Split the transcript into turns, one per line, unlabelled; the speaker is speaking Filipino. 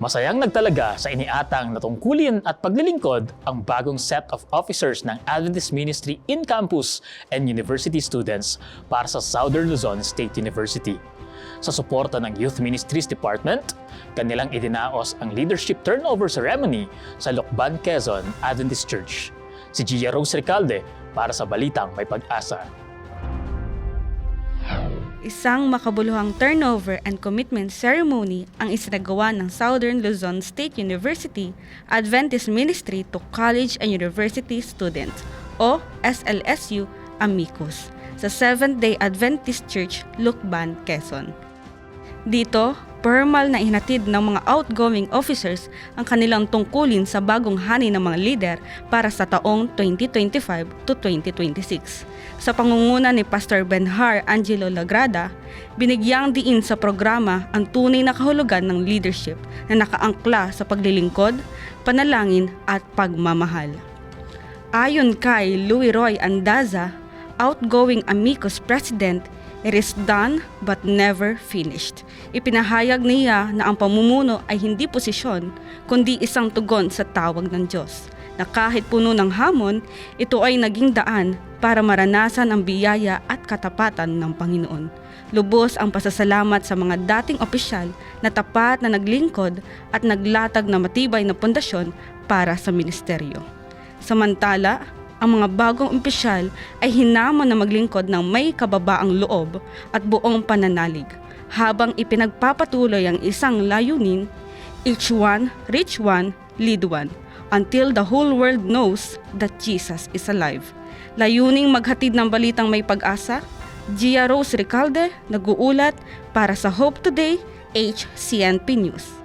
Masayang nagtalaga sa iniatang natungkulin at paglilingkod ang bagong set of officers ng Adventist Ministry in campus and university students para sa Southern Luzon State University. Sa suporta ng Youth Ministries Department, kanilang idinaos ang leadership turnover ceremony sa Lokban, Quezon Adventist Church. Si Gia Rose Recalde para sa Balitang May Pag-asa.
Isang makabuluhang turnover and commitment ceremony ang isinagawa ng Southern Luzon State University Adventist Ministry to College and University Students o SLSU Amicus sa Seventh-day Adventist Church, Lukban, Quezon. Dito, formal na ihinatid ng mga outgoing officers ang kanilang tungkulin sa bagong hani ng mga leader para sa taong 2025 to 2026. Sa pangunguna ni Pastor Benhar Angelo Lagrada, binigyang diin sa programa ang tunay na kahulugan ng leadership na nakaangkla sa paglilingkod, panalangin at pagmamahal. Ayon kay Louis Roy Andaza, outgoing Amicus President, it is done but never finished. Ipinahayag niya na ang pamumuno ay hindi posisyon, kundi isang tugon sa tawag ng Diyos. Na kahit puno ng hamon, ito ay naging daan para maranasan ang biyaya at katapatan ng Panginoon. Lubos ang pasasalamat sa mga dating opisyal na tapat na naglingkod at naglatag na matibay na pundasyon para sa ministeryo. Samantala, ang mga bagong opisyal ay hinamon na maglingkod ng may kababaang loob at buong pananalig habang ipinagpapatuloy ang isang layunin, each one, reach one, lead one, until the whole world knows that Jesus is alive. Layuning maghatid ng balitang may pag-asa, Gia Rose Recalde, nag-uulat para sa Hope Today, HCNP News.